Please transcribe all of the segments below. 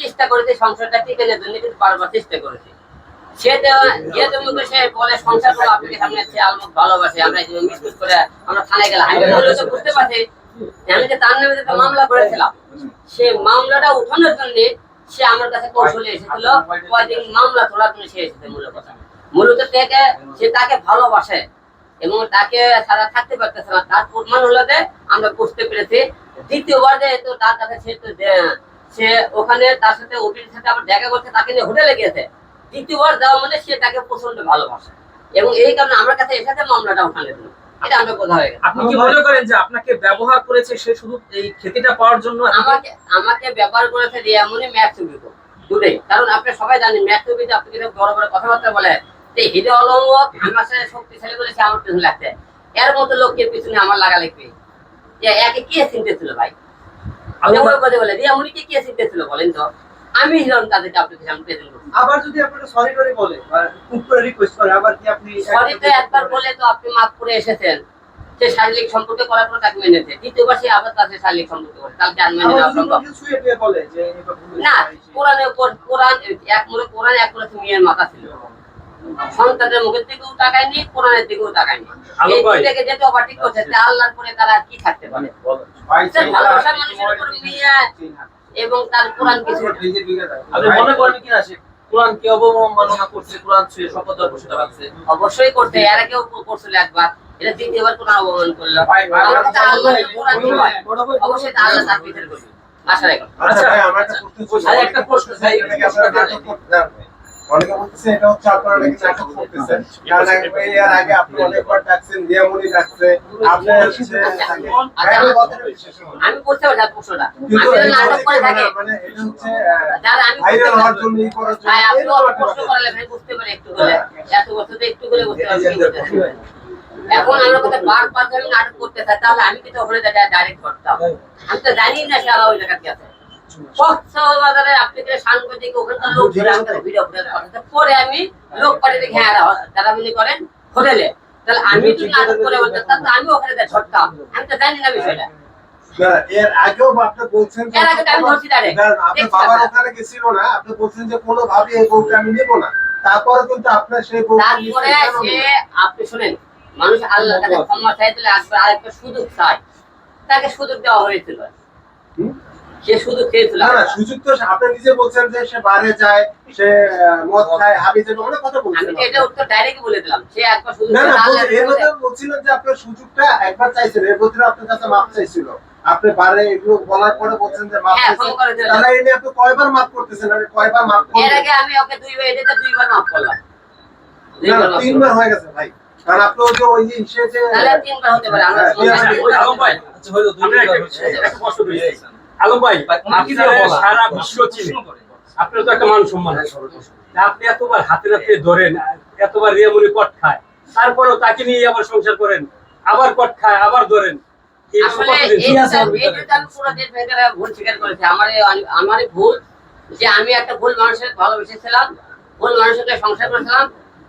চেষ্টা করেছি, সংসারটা টিকে নেওয়ার জন্য কিন্তু বারবার চেষ্টা করেছি। সে যেহেতু সে বলে সংসার সামনে আছে আলমুখ ভালোবাসে, আমরা মিসমিস করে আমরা থানায় গেলাম। আমি তো বুঝতে পারছি। আমি যে তার নামে মামলা করেছিলাম। সে মামলাটা উঠানোর জন্য সে আমার কাছে কৌশলে এসেছিল। কয়দিন মামলা তোলার জন্য সে এসেছে মূলত। কথা মূলত থেকে সে তাকে ভালোবাসে এবং তাকে সারা থাকতে পারতেছে না। তার প্রমাণ হলো যে আমরা বুঝতে পেরেছি। দ্বিতীয়বার যে তো তার কাছে সে তো সে ওখানে তার সাথে ওটির সাথে আবার দেখা করছে তাকে নিয়ে হোটেলে গিয়েছে। দ্বিতীয়বার যাওয়া মানে সে তাকে প্রচণ্ড ভালোবাসে। এবং এই কারণে আমার কাছে এসেছে মামলাটা ওখানে। দিল এটা আমরা বোঝা হয়ে গেছে। আপনি কি মনে করেন যে আপনাকে ব্যবহার করেছে সে শুধু এই খেতিটা পাওয়ার জন্য? আমাকে আমাকে ব্যবহার করেছে রিয়ামনি ম্যাথ ছবিতে দুটোই কারণ আপনি সবাই জানেন ম্যাথ আপনি কিন্তু বড় বড় কথাবার্তা বলে যে হিরে অলঙ্গ আমার সাথে শক্তিশালী বলে সে আমার পিছনে লাগছে। এর মতো লোকের পিছনে আমার লাগা লাগবে যে একে কে চিনতে ছিল ভাই? আলম কথা বলে রিয়ামনিকে কে চিনতে ছিল বলেন তো? আমি হিরণ তাদেরকে আপনাকে সামনে প্রেজেন্ট করছি। আবার যদি আপনাকে সরি করে বলে খুব করে রিকোয়েস্ট করে আবার কি আপনি সরি তো একবার বলে তো আপনি মাফ করে এসেছেন। সে শারীরিক সম্পর্ক করার পর তাকে মেনেছে দ্বিতীয়বার সে আবার তার শারীরিক সম্পর্ক করে তাহলে আর মেনে নেওয়া সম্ভব। না কোরআন এক মনে কোরআন এক মনে মেয়ের মাথা ছিল। সন্তানের মুখের দিকেও তাকায়নি কোরআনের দিকেও তাকায়নি। এই। দুইটাকে যেটা ওভারটেক করছে আল্লাহর পরে তারা আর কি থাকতে পারে? ভালোবাসার মানুষের উপর মেয়ে এবং তার কোরআন কিছু আপনি মনে করেন কিনা সে কোরআনকে অবমাননা করছে কোরআন ছুঁয়ে শপথ বসে রাখছে? অবশ্যই করতে এর আগেও করছিল একবার। এটা দ্বিতীয়বার কোরআন অবমান করল। কোরআন কি? অবশ্যই তা আল্লাহ তার বিচার করবে আশা রাখো। আচ্ছা, ভাই, আমার একটা প্রশ্ন ছিল। আর একটা প্রশ্ন, ভাই, এটা কি আপনারা নাটক করতেছেন? অনেকে বলতেছে এটা হচ্ছে আপনারা নাকি নাটক করতেছেন কারণ একবার এর আগে আপনি অনেকবার ডাকছেন দিয়ামণি ডাকছে আপনি হচ্ছে আমি কথাটা শেষ করব। আমি বুঝতে পারছি আপনার প্রশ্নটা কিন্তু নাটক করে হচ্ছে মানে এটা হচ্ছে ভাইরাল হওয়ার জন্য ই করার জন্য আপনি এরকম অত একটা প্রশ্ন ব্যাপার। করালে ভাই বুঝতে পারি একটু করে এত বছর তো একটু করে বুঝতে পারছি এখন আমরা কথা বার বার ধরে নাটক করতে চাই তাহলে আমি কিন্তু ওখানে ডাইরেক্ট করতাম। আমি তো জানি না সারা ওই জায়গা কি আছে। কক্সবাজারে আপনি সাংবাদিক ওখানকার লোক ধরে আমি তাদের ভিডিও পরে আমি লোক পাঠিয়ে হ্যাঁ তারা মিলি করেন হোটেলে। তাহলে আমি যদি নাটক করে বলতাম তাহলে আমি ওখানে যা আমি তো জানি না বিষয়টা। এর আগেও আপনি বলছেন আপনার বাবার ওখানে গেছিল না আপনি বলছেন যে কোনোভাবে এই বউকে আমি নেব না। তারপরে কিন্তু আপনার সেই বউকে তারপরে সে আপনি শুনেন মানুষ আল্লাহর কাছে ক্ষমা আসবে আরেকটা সুযোগ চায়। তাকে সুযোগ দেওয়া হয়েছিল? সে সুযোগ চেয়েছিল না না সুযোগ তো আপনি নিজে বলছেন যে সে বাইরে যায় সে মদ খায় হাবি যাবে অনেক কথা বলছেন তো এটা উত্তর ডাইরেক্ট বলে দিলাম। সে একবার সুযোগ না না এর মধ্যে বলছিলেন যে আপনার সুযোগটা একবার চাইছেন এর মধ্যে আপনার কাছে মাপ চাইছিল। আপনি বারে এগুলো বলার পরে বলছেন যে মাপ হ্যাঁ, চাইছেন। তাহলে এনে আপনি কয়বার মাপ করতেছেন? আর কয়বার মাপ করলেন? এর আগে আমি ওকে দুইবার এটাকে দুইবার মাফ করলাম। না, তিনবার হয়ে গেছে ভাই। কারণ আপনি যে ওই যে ইসে যে তাহলে তিনবার হতে পারে আমরা হ্যাঁ, হ্যাঁ, আচ্ছা হলো দুই আমরা একটা- একটা প্রশ্ন করি। আলম ভাই আপনার সারা বিশ্ব চিনে আপনার তো একটা মান সম্মান আপনি এতবার হাতে হাতে ধরেন এতবার রিয়ামুনি কট খায় তারপরেও তাকে নিয়ে আবার সংসার করেন আবার কট খায় আবার ধরেন। আমি পুরো দেশ ভেঙে ভুল স্বীকার করেছি আমার এই- আমারই ভুল যে আমি একটা ভুল মানুষের ভালোবেসেছিলাম ভুল মানুষের সংসার করেছিলাম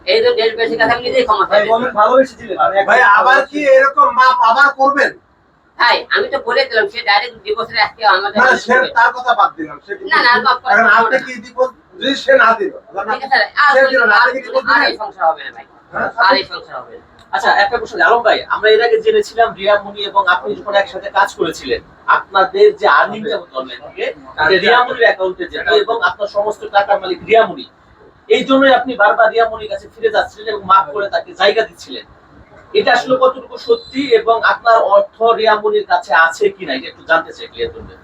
এই যে দেশ বেশি কাছে আমি নিজেই ক্ষমা ভালোবেসেছিলেন। ভাই আবার কি এরকম মাপ আবার করবেন? ভাই আমি তো বলে দিলাম সে ডাইরেক্ট ডিভোর্সের আজকে আমাদের না সে তার কথা বাদ দিলাম সে না, না, আর মাপ করা এখন যাবে আপনি কি দিব যদি সে না দিল ঠিক আছে আর সে দিল না, আর- এই সংসার হবে না ভাই। হ্যাঁ? আর এই সংসার হবে না। আচ্ছা একটা প্রশ্ন আলম ভাই আমরা এর আগে জেনেছিলাম রিয়া মুনি এবং আপনি যখন একসাথে কাজ করেছিলেন আপনাদের যে আর্নিংটা হতো অনলাইন থেকে রিয়া মুনির অ্যাকাউন্টে যেত এবং আপনার সমস্ত টাকার মালিক রিয়া মুনি এই জন্যই আপনি বারবার রিয়া মুনির কাছে ফিরে যাচ্ছিলেন এবং মাফ করে তাকে জায়গা দিচ্ছিলেন। এটা আসলে কতটুকু সত্যি এবং আপনার অর্থ রিয়ামনির কাছে আছে কিনা, এটা একটু জানতে চাই ক্লিয়ার করবেন